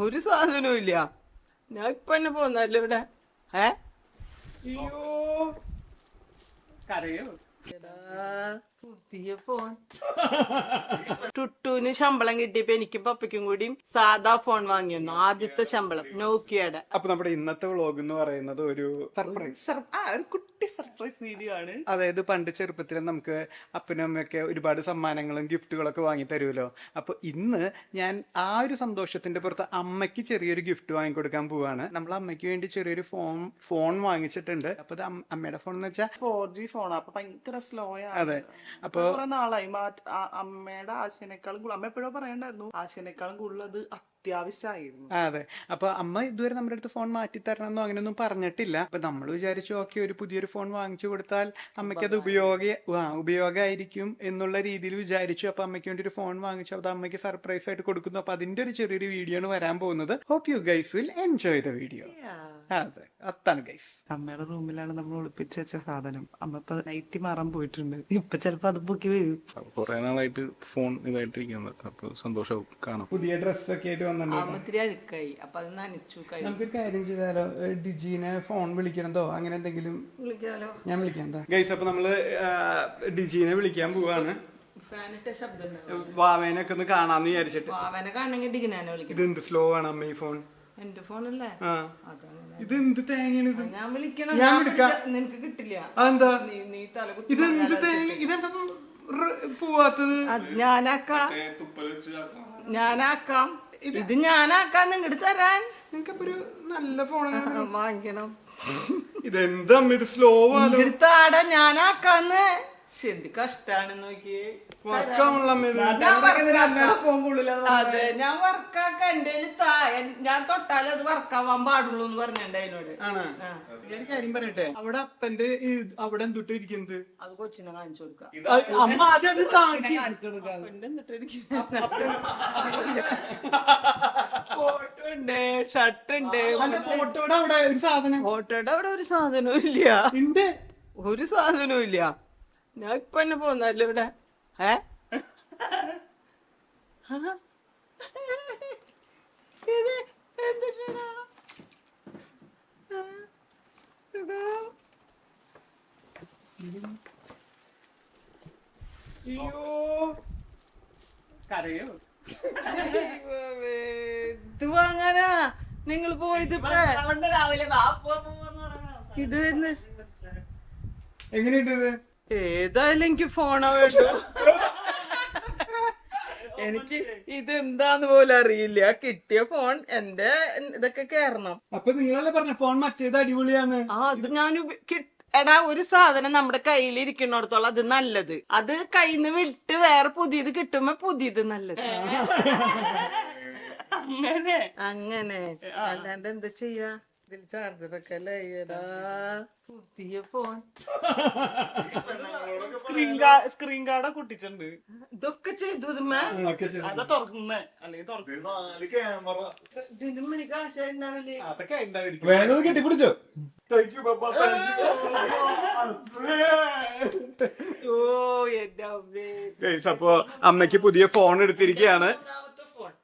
ഒരു സാധനവും ഇല്ല ഞാൻ ഇപ്പൊ തന്നെ പോന്നല്ലേ ഇവിടെ? ഏ? അയ്യോ. കരയോ? പുതിയ ഫോൺ ടുട്ടൂന് ശമ്പളം കിട്ടിയപ്പോ എനിക്കും പപ്പയ്ക്കും കൂടി സാധാ ഫോൺ വാങ്ങിയിരുന്നു ആദ്യത്തെ ശമ്പളം നോക്കിയയുടെ അപ്പൊ നമ്മുടെ ഇന്നത്തെ വ്ളോഗ് എന്ന് പറയുന്നത് ഒരു സർപ്രൈസ് ഒരു കുട്ടി സർപ്രൈസ് വീഡിയോ ആണ്. അതായത് പണ്ട് ചെറുപ്പത്തിൽ നമുക്ക് അപ്പനും അമ്മയൊക്കെ ഒരുപാട് സമ്മാനങ്ങളും ഗിഫ്റ്റുകളൊക്കെ വാങ്ങി തരുമല്ലോ. അപ്പൊ ഇന്ന് ഞാൻ ആ ഒരു സന്തോഷത്തിന്റെ പുറത്ത് അമ്മയ്ക്ക് ചെറിയൊരു ഗിഫ്റ്റ് വാങ്ങിക്കൊടുക്കാൻ പോവാണ്. നമ്മൾ അമ്മയ്ക്ക് വേണ്ടി ചെറിയൊരു ഫോൺ ഫോൺ വാങ്ങിച്ചിട്ടുണ്ട്. അപ്പൊ അമ്മയുടെ ഫോൺ എന്ന് വെച്ചാൽ ഫോർ ജി ഫോൺ അപ്പൊ ഭയങ്കര സ്ലോ ആണ്. അതെ. അപ്പൊ- കുറെ നാളായി അമ്മയുടെ ആശയനേക്കാളും അമ്മ എപ്പോഴും പറയണ്ടായിരുന്നു ആശയനേക്കാളും കൂടുതൽ അത് അത്യാവശ്യമായിരുന്നു. അതെ. അപ്പൊ അമ്മ ഇതുവരെ നമ്മുടെ അടുത്ത് ഫോൺ മാറ്റി തരണമെന്നോ അങ്ങനെയൊന്നും പറഞ്ഞിട്ടില്ല. അപ്പൊ നമ്മൾ വിചാരിച്ചു ഓക്കെ ഒരു പുതിയൊരു ഫോൺ വാങ്ങിച്ചു കൊടുത്താൽ അമ്മയ്ക്ക് അത് ഉപയോഗ ആ ഉപയോഗമായിരിക്കും എന്നുള്ള രീതിയിൽ വിചാരിച്ചു. അപ്പൊ അമ്മയ്ക്ക് വേണ്ടി ഒരു ഫോൺ വാങ്ങിച്ചു. അത് അമ്മയ്ക്ക് സർപ്രൈസ് ആയിട്ട് കൊടുക്കുന്നു. അപ്പൊ അതിന്റെ ഒരു ചെറിയൊരു വീഡിയോ ആണ് വരാൻ പോകുന്നത്. Hope you guys will enjoy the video അതെ. അതാണ് ഗൈസ് അമ്മയുടെ റൂമിലാണ് നമ്മൾ ഒളിപ്പിച്ച് വെച്ച സാധനം. അമ്മ ഇപ്പൊ നൈറ്റി മാറാൻ പോയിട്ടുണ്ട്. ഇപ്പൊ ചിലപ്പോ അത് പൊക്കി വരും. കുറെ നാളായിട്ട് ഫോൺ ഇതായിട്ടിരിക്കുന്നത് അപ്പൊ സന്തോഷവും. കാണാം. പുതിയ ഡ്രസ്സൊക്കെ ആയിട്ട് വന്നിട്ടുണ്ട് അമ്മത്തിരി അഴുക്കായി. അപ്പൊ അത് നനച്ചു കഴിയും നമുക്കൊരു കാര്യം ചെയ്താലോ? ഡിജീനെ ഫോൺ വിളിക്കണതോ? അങ്ങനെ എന്തെങ്കിലും? വിളിക്കാലോ. ഞാൻ വിളിക്കാം എന്താ? ഗൈസ് അപ്പൊ നമ്മൾ ഡിജീനെ വിളിക്കാൻ പോവാണ്. വാവേനൊക്കെ ഒന്ന് കാണാന്ന് വിചാരിച്ചിട്ട്. ഡിഗ്നാനെ ഇത് എന്ത് സ്ലോ ആണ് അമ്മ ഈ ഫോൺ എന്റെ ഫോണല്ലേ ആ. ഇത് എന്ത് തേങ്ങയാണ് ഇത്? ഞാൻ വിളിക്കണം. ഞാൻ വിളിക്കാം. നിനക്ക് കിട്ടില്ല. അതെന്താ നീ നീ തല ഇത് എന്ത് തേങ്ങ ഇതെന്താ റ് പോവാത്തത്? അത് ഞാനാക്കാം. ഞാനാക്കാം. ഇത് ഞാനാക്കാന്ന് ഇങ്ങോട്ട് തരാൻ. നിങ്ങൾക്കപ്പോ ഒരു നല്ല ഫോൺ വാങ്ങിക്കണം. ഇതെന്താ ഇത് സ്ലോ താടാ ഞാനാക്കാന്ന്. എന്ത് കഷ്ടാണ് നോക്കിയേ. അതെ ഞാൻ വർക്കാക്ക എന്റെ താ ഞാൻ തൊട്ടാലും അത് വർക്കാവാൻ പാടുള്ളൂ എന്ന് പറഞ്ഞിട്ടുണ്ട് അതിനോട്. ആണ്. ഞാൻ കാര്യം പറയട്ടെ? അവിടെ അപ്പന്റെ അവിടെ എന്തുട്ട് ഇരിക്കുന്നത് അത് കൊച്ചിനെ കാണിച്ചു കൊടുക്കാം. അമ്മ അത്. അപ്പന്റെ. ഫോട്ടോ ഉണ്ട് ഷർട്ട് ഉണ്ട്. ഫോട്ടോയുടെ അവിടെ ഒരു സാധനം. ഫോട്ടോയുടെ അവിടെ ഒരു സാധനവും ഇല്ല. ഉണ്ട് ഒരു സാധനവും ഇല്ല. ഞാൻ ഇപ്പൊ തന്നെ പോന്നല്ലേ ഇവിടെ? ഏ? അയ്യോ. കരയോ? ദൈവമേ, ഇത് വാങ്ങാനാ? നിങ്ങൾ പോയത് രാവിലെ ഇത് എങ്ങനെയുണ്ട് ഇത്? ഏതായാലും എനിക്ക് ഫോണാ വേണ്ടു. എനിക്ക് ഇതെന്താന്ന് പോലും അറിയില്ല. കിട്ടിയ ഫോൺ എന്റെ ഇതൊക്കെ കേറണം. അപ്പൊ നിങ്ങളല്ലേ പറഞ്ഞ ഫോൺ മറ്റേത് അടിപൊളിയാണ്. ആ അത് ഞാൻ എടാ ഒരു സാധനം നമ്മുടെ കയ്യിൽ ഇരിക്കുന്നിടത്തോളം അത് നല്ലത്. അത് കയ്യിൽ നിന്ന് വിട്ട് വേറെ പുതിയത് കിട്ടുമ്പോ പുതിയത് നല്ലത്. അങ്ങനെ. അങ്ങനെ. അല്ലാണ്ട് എന്താ ചെയ്യാ? ഇതിൽ ചാർജറൊക്കെ അല്ലേ എടാ. പുതിയ phone screen guard screen guard കുട്ടിച്ചിട്ടുണ്ട് ഇതൊക്കെ ചെയ്തു. അതാ തുറക്കുന്നേ. അല്ലെങ്കിൽ തുറക്കുന്ന അതൊക്കെ കെട്ടിപ്പിടിച്ചോ. താങ്ക് യു ബബ്ബ ഓ എന്റെ അമ്മേ. അപ്പോ അമ്മയ്ക്ക് പുതിയ ഫോൺ എടുത്തിരിക്കുകയാണ്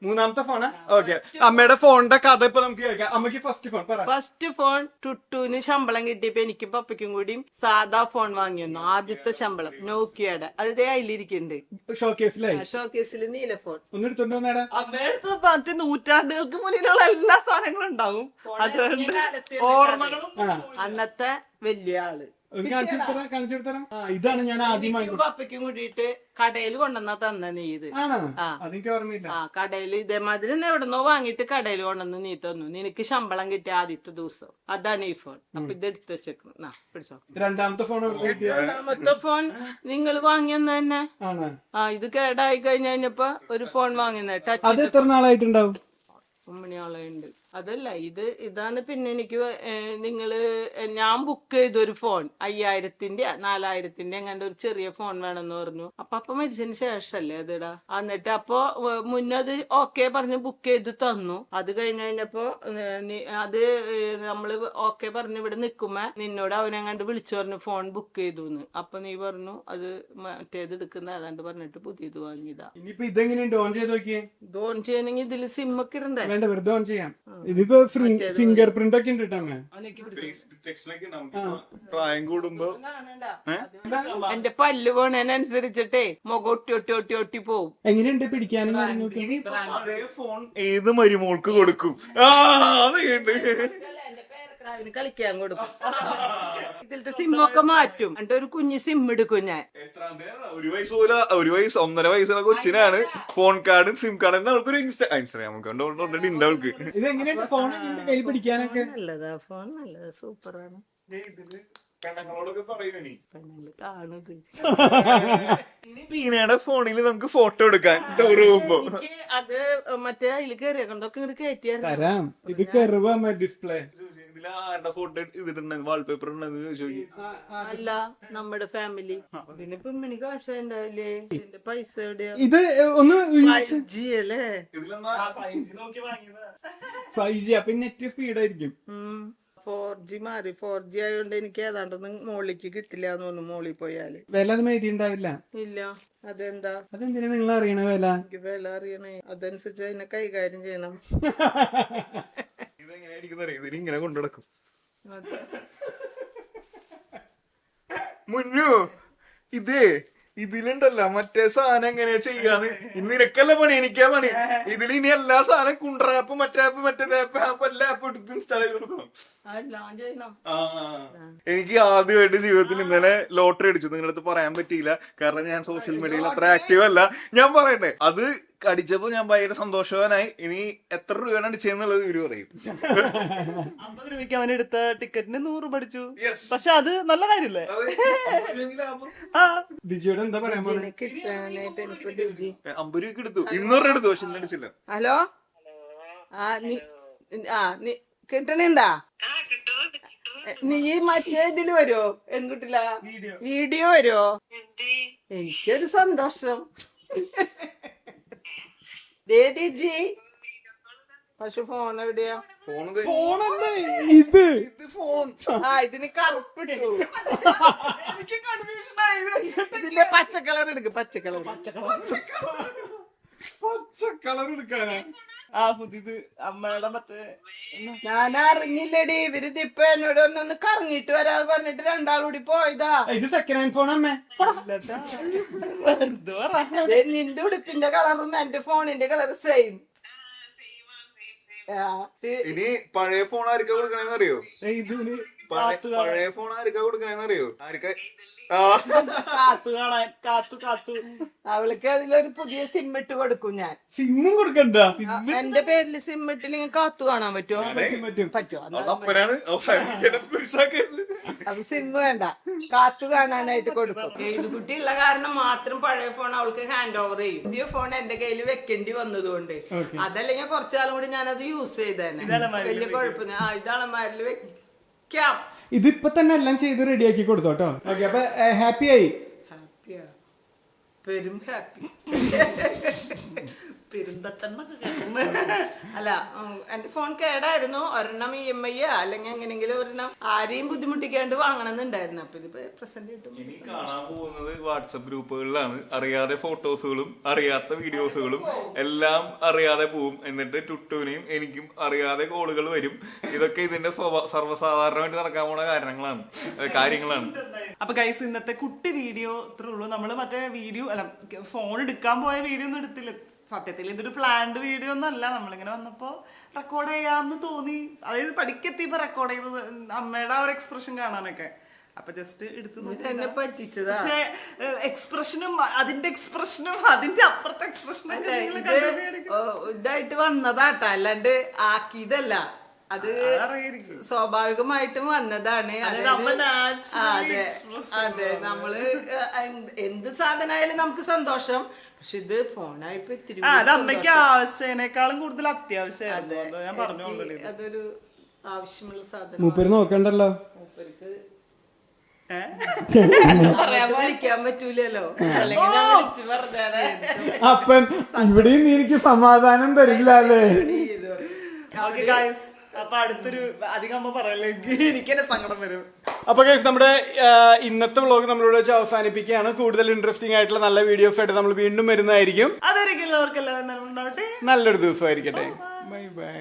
മൂന്നാമത്തെ ഫോണാ ഓക്കെ അമ്മയുടെ ഫോണിന്റെ കഥ ഇപ്പൊ നമുക്ക് കേൾക്കാം. അമ്മയ്ക്ക് ഫസ്റ്റ് ഫോൺ പറ. ഫസ്റ്റ് ഫോൺ ടുട്ടുവിന് ശമ്പളം കിട്ടിയപ്പോ എനിക്ക് പപ്പയ്ക്കും കൂടി സാധാ ഫോൺ വാങ്ങിയിരുന്നു ആദ്യത്തെ ശമ്പളം നോക്കിയയുടെ അത് ഇതേ അതിലിരിക്കുന്നുണ്ട് ഷോക്കേസിലായി ഷോക്കേസിൽ നീല ഫോൺ ഒന്ന് എടുത്തോണ്ട് വന്നേടാ. അമ്മയുടെ പത്ത് നൂറ്റാണ്ടുകൾക്ക് മുന്നിലുള്ള എല്ലാ സാധനങ്ങളും ഉണ്ടാവും. അതുകൊണ്ട് ഓർമ്മകളും അന്നത്തെ വലിയ ആൾ ഇതാണ് ഞാൻ ആദ്യമായി പപ്പയ്ക്കും കൂടിയിട്ട് കടയിൽ കൊണ്ടുവന്നാ തന്ന നീ ഇത്. ആ. അതെനിക്ക് ഓർമ്മയില്ല. ആ കടയിൽ ഇതേമാതിരി തന്നെ എവിടെന്നോ വാങ്ങിയിട്ട് കടയിൽ കൊണ്ടുവന്ന് നീ തന്നു. നിനക്ക് ശമ്പളം കിട്ടിയ ആദ്യത്തെ ദിവസം. അതാണ് ഈ ഫോൺ. അപ്പൊ ഇത് എടുത്തു വെച്ചേക്കണം പിടിച്ചോ. രണ്ടാമത്തെ ഫോൺ രണ്ടാമത്തെ ഫോൺ നിങ്ങൾ വാങ്ങിയെന്ന് തന്നെ. ആ ഇത് കേടായി കഴിഞ്ഞ് കഴിഞ്ഞപ്പോ ഒരു ഫോൺ വാങ്ങിയത് അത് ടച്ച് എത്ര നാളായിട്ടുണ്ടാവും? ഉമ്മണിയാളുണ്ട് അതല്ല ഇത് ഇതാണ് പിന്നെ എനിക്ക് നിങ്ങൾ ഞാൻ ബുക്ക് ചെയ്തൊരു ഫോൺ അയ്യായിരത്തിന്റെ നാലായിരത്തിന്റെ എങ്ങാണ്ട് ഒരു ചെറിയ ഫോൺ വേണമെന്ന് പറഞ്ഞു. അപ്പൊ അപ്പൊ മരിച്ചതിന് ശേഷല്ലേ അതിടാ? എന്നിട്ട് അപ്പോ മുന്നേ അത് ഓക്കെ പറഞ്ഞ് ബുക്ക് ചെയ്ത് തന്നു. അത് കഴിഞ്ഞ് കഴിഞ്ഞപ്പോ അത് നമ്മൾ ഓക്കെ പറഞ്ഞ് ഇവിടെ നിൽക്കുമ്പോ നിന്നോട് അവനെങ്ങാണ്ട് വിളിച്ചു പറഞ്ഞു ഫോൺ ബുക്ക് ചെയ്തു എന്ന് അപ്പൊ നീ പറഞ്ഞു അത് മറ്റേത് എടുക്കുന്ന ഏതാണ്ട് പറഞ്ഞിട്ട് പുതിയത് വാങ്ങിയതാ. ഇനിയിപ്പോ ഇതെങ്ങനെയുണ്ട്? ഓൺ ചെയ്ത് നോക്കിയേ. ഇത് ഓൺ ചെയ്യണമെങ്കിൽ ഇതിൽ സിമ്മൊക്കെ ഇടണ്ടേ? വെറുതെ ഓൺ ചെയ്യാം. ഇതിപ്പോ ഫിംഗർ പ്രിന്റ് ഒക്കെ ഉണ്ട്. പ്രായം കൂടുമ്പോ എന്റെ പല്ല് പോണതിനനുസരിച്ചിട്ടേ മുഖം ഒട്ടി ഒട്ടി ഒട്ടി ഒട്ടി പോവും. എങ്ങനെയുണ്ട് പിടിക്കാനും ഫോൺ ഏത് മരുമോൾക്ക് കൊടുക്കും? കളിക്കാൻ കൊടുക്കും. ഇതിലത്തെ സിമ്മൊക്കെ മാറ്റും. എന്നിട്ട് ഒരു കുഞ്ഞ് സിം എടുക്കും ഞാൻ? ഒരു വയസ്സ് പോലെ ഒരു വയസ്സ് ഒന്നര വയസ്സുള്ള കൊച്ചിനാണ് ഫോൺ കാർഡും സിം കാർഡും അവൾക്കൊരു ഇൻസ്റ്റാ ഇൻസ്റ്റാഗ്രാം അക്കൗണ്ട് ഓൾറെഡി ഉണ്ട് അവൾക്ക്. ഇത് എങ്ങനെയുണ്ട് ഫോൺ എങ്ങനെയുണ്ട് കൈ പിടിക്കാനൊക്കെ? നല്ലതാ ഫോൺ നല്ലതാ സൂപ്പറാണ്. പീനയുടെ ഫോണിൽ നമുക്ക് ഫോട്ടോ എടുക്കാൻ ടൂർ പോകുമ്പോ. അത് മറ്റേ അതിൽ കയറിയൊക്കെ ഇങ്ങോട്ട് കയറ്റിയായിരുന്നു തരാം. ഇത് കയറുവാ ഡിസ്പ്ലേ ഇതിൽ ആരുടെ ഫോട്ടോ ഇതിട്ടുണ്ട് വാൾപേപ്പർ ഉണ്ടെന്ന് ചോദിച്ചു അല്ല നമ്മുടെ ഫാമിലി ഇതിനിപ്പോ മണി കാശ ഉണ്ടാവില്ലേ ഇതിന്റെ പൈസ എവിടെയാ? ഇത് ഒന്ന് ഫൈവ് ജി അല്ലേ? ഇതിലെന്നാ? ഫൈവ് ജി അപ്പൊ നെറ്റ് സ്പീഡ് ആയിരിക്കും. ഫോർ ജി മാറി. ഫോർ ജി ആയതുകൊണ്ട് എനിക്ക് ഏതാണ്ടൊന്നും മോളിക്ക് കിട്ടില്ല എന്ന് തോന്നുന്നു മോളിൽ പോയാൽ. വില അത് എഴുതി ഉണ്ടാവില്ല. ഇല്ല അതെന്താ? അതെന്തിനാ നിങ്ങൾ അറിയണ വില? എനിക്ക് വില അറിയണേ. അതനുസരിച്ച് അതിനെ കൈകാര്യം ചെയ്യണം. ഇതിന് ഇങ്ങനെ കൊണ്ടു നടക്കും. മുന്നു ഇത് ഇതിലുണ്ടല്ല മറ്റേ സാധനം എങ്ങനെയാ ചെയ്യാന്ന്? ഇന്ന് നിനക്കല്ല പണി എനിക്കാ പണി. ഇതിൽ ഇനി എല്ലാ സാധനം കുണ്ടറാപ്പ് മറ്റേ ആപ്പ് മറ്റേ ആപ്പ് ആപ്പ് എല്ലാ ആപ്പ് എടുത്ത് ഇൻസ്റ്റാൾ ചെയ്ത് കൊടുക്കണം. എനിക്ക് ആദ്യമായിട്ട് ജീവിതത്തിൽ ഇന്നലെ ലോട്ടറി അടിച്ചു. നിങ്ങളുടെ അടുത്ത് പറയാൻ പറ്റിയില്ല. കാരണം ഞാൻ സോഷ്യൽ മീഡിയയിൽ അത്ര ആക്റ്റീവ് അല്ല. ഞാൻ പറയട്ടെ അത് അടിച്ചപ്പോ ഞാൻ ഭയങ്കര സന്തോഷവാനായി. ഇനി എത്ര രൂപയാണ് അടിച്ചെന്നുള്ളത് ഇവർ പറയും. അമ്പത് രൂപയ്ക്ക് അവൻ എടുത്ത ടിക്കറ്റിന് നൂറ് പഠിച്ചു അടിച്ചു. പക്ഷെ അത് നല്ല കാര്യല്ലേ? ലാഭം. എന്താ പറയാൻ അമ്പത് രൂപയ്ക്ക് എടുത്തു. ഇന്നൂറ് എടുത്തു പക്ഷെ ഇന്ന് അടിച്ചില്ല. ഹലോ? ആ നീ ആ നീ കിട്ടണണ്ടാ? നീ മറ്റേ ഇതിൽ വരുമോ എന്തുട്ടില്ല? വീഡിയോ. വരുമോ എനിക്കൊരു സന്തോഷം. ദേദിജി പക്ഷെ ഫോൺ എവിടെയാ? ഫോൺ ഇത്? ഇത് ഫോൺ ആ ഇതിന് കറുപ്പിട്ടു. ഇതിന്റെ പച്ച കളർ എടുക്ക് പച്ച കളർ പച്ച കളർ എടുക്കാനാ? ആ പുതിയത് അമ്മയുടെ മറ്റേ ഞാൻ അറിഞ്ഞില്ലടി ഇവരിത് ഇപ്പൊ എന്നോട് ഒന്ന് ഒന്ന് കറങ്ങിട്ട് വരാ പറഞ്ഞിട്ട് രണ്ടാളൂടി പോയതാ. ഇത് സെക്കൻഡ് ഹാൻഡ് ഫോൺ അമ്മേ നിന്റെ ഉടുപ്പിന്റെ കളറും എന്റെ ഫോണിന്റെ കളർ സെയിം ഇനി പഴയ ഫോൺ ആർക്കാ കൊടുക്കണെന്നറിയോ? പഴയ- പഴയ ഫോൺ ആർക്കാ കൊടുക്കണെന്നറിയോ? ആർക്കാ കാത്തു കാണാൻ കാത്തു കാത്തു. അവൾക്ക് അതിലൊരു പുതിയ സിം ഇട്ട് കൊടുക്കും ഞാൻ. സിമ്മും കൊടുക്കണ്ട. എന്റെ പേരിൽ സിം ഇട്ടില്ലെങ്കിൽ കാത്തു കാണാൻ പറ്റുമോ? പറ്റും. പറ്റുമോ? അത് സിം വേണ്ട. കാത്തു കാണാനായിട്ട് കൊടുക്കും. ഏത് കുട്ടിയുള്ള കാരണം മാത്രം പഴയ ഫോൺ അവൾക്ക് ഹാൻഡ് ഓവർ ചെയ്യും. പുതിയ ഫോൺ എന്റെ കയ്യിൽ വെക്കേണ്ടി വന്നതുകൊണ്ട്. അതല്ലെങ്കിൽ കാലം കൂടി ഞാനത് യൂസ് ചെയ്തേനെ. വലിയ കുഴപ്പമില്ല. ആ ഇത് അളമാരിൽ വെക്കാം. ഇതിപ്പോ തന്നെ എല്ലാം ചെയ്ത് റെഡിയാക്കി കൊടുത്തോട്ടോ ഓക്കെ അപ്പൊ ഹാപ്പി ആയി? ഹാപ്പിയാ പെരും ഹാപ്പി പെരുന്തച്ചന്നൊക്കെ അല്ല എന്റെ ഫോൺ കേടായിരുന്നു. ഒരെണ്ണം ഇ എം ഐ അല്ലെങ്കിൽ എങ്ങനെങ്കിലും ഒരെണ്ണം ആരെയും ബുദ്ധിമുട്ടിക്കാണ്ട് വാങ്ങണമെന്നുണ്ടായിരുന്നു. അപ്പൊ ഇതിപ്പോ പ്രസന്റ് കിട്ടും ഇനി കാണാൻ പോകുന്നത് വാട്സപ്പ് ഗ്രൂപ്പുകളിലാണ്. അറിയാതെ ഫോട്ടോസുകളും അറിയാത്ത വീഡിയോസുകളും എല്ലാം അറിയാതെ പോവും. എന്നിട്ട് ടുട്ടുവിനെയും എനിക്കും അറിയാതെ കോളുകൾ വരും. ഇതൊക്കെ ഇതിന്റെ സർവസാധാരണമായിട്ട് നടക്കാൻ പോണ കാരണങ്ങളാണ്. കാര്യങ്ങളാണ്. അപ്പൊ ഗൈസ് ഇന്നത്തെ കുട്ടി വീഡിയോ ഇത്രേ ഉള്ളൂ. നമ്മൾ മറ്റേ വീഡിയോ അല്ല ഫോൺ എടുക്കാൻ പോയ വീഡിയോ ഒന്നും എടുത്തില്ല. സത്യത്തിൽ ഇതൊരു പ്ലാൻഡ് വീഡിയോ ഒന്നല്ല നമ്മളിങ്ങനെ വന്നപ്പോ റെക്കോർഡ് ചെയ്യാന്ന് തോന്നി. അതായത് പഠിക്കെത്തിയപ്പോ റെക്കോർഡ് ചെയ്തത് അമ്മയുടെ ആ ഒരു എക്സ്പ്രഷൻ കാണാനൊക്കെ. അപ്പൊ ജസ്റ്റ് എടുത്തു പറ്റിച്ചതാ. പക്ഷെ എക്സ്പ്രഷനും അതിന്റെ എക്സ്പ്രഷനും അതിന്റെ അപ്പുറത്തെ എക്സ്പ്രഷനും ഇതായിട്ട് വന്നതാട്ടാ. അല്ലാണ്ട് ആക്കിയതല്ല. അത്. സ്വാഭാവികമായിട്ടും വന്നതാണ്. അതെ അതെ നമ്മൾ എന്ത് സാധനമായാലും നമുക്ക് സന്തോഷം. പക്ഷെ ഇത് ഫോണായപ്പോ ഇത്തിരി ആ അത് അമ്മയ്ക്ക് ആവശ്യത്തിനേക്കാളും കൂടുതൽ അത്യാവശ്യമായിരുന്നു അത് ഞാൻ പറഞ്ഞു. അതൊരു ആവശ്യമുള്ള സാധനം മൂപ്പര് നോക്കണ്ടല്ലോ? മൂപ്പർക്ക്. അപ്പൻ ഇവിടെയും നീ എനിക്ക് സമാധാനം തരില്ല അല്ലേ ഇത് ഓക്കെ ഗായ്സ് അപ്പൊ അടുത്തൊരു അധികം അമ്മ പറയല്ലേ എനിക്ക് തന്നെ സങ്കടം വരും. അപ്പൊ ഗൈസ് നമ്മുടെ ഇന്നത്തെ വ്ളോഗ് നമ്മളിവിടെ വെച്ച് അവസാനിപ്പിക്കുകയാണ്. കൂടുതൽ ഇൻട്രസ്റ്റിംഗ് ആയിട്ടുള്ള നല്ല വീഡിയോസ് ആയിട്ട് നമ്മൾ വീണ്ടും വരുന്നതായിരിക്കും. അതൊരിക്കലും അവർക്കെല്ലാം ഉണ്ടാവട്ടെ നല്ലൊരു ദിവസമായിരിക്കട്ടെ. Bye bye